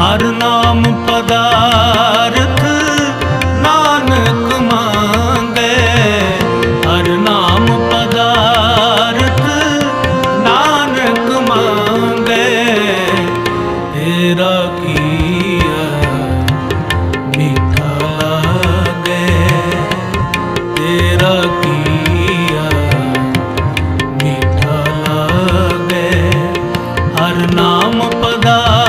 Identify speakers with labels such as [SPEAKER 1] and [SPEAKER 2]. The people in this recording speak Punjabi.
[SPEAKER 1] ਹਰ ਨਾਮ ਪਦਾਰਥ ਨਾਨਕ ਮੰਗੇ। ਹਰ ਨਾਮ ਪਦਾਰਥ ਨਾਨਕ ਮੰਗੇ। ਤੇਰਾ ਕੀਆ ਮਿੱਠਾ ਲਾਗੇ। ਹਰ ਨਾਮ ਪਦਾ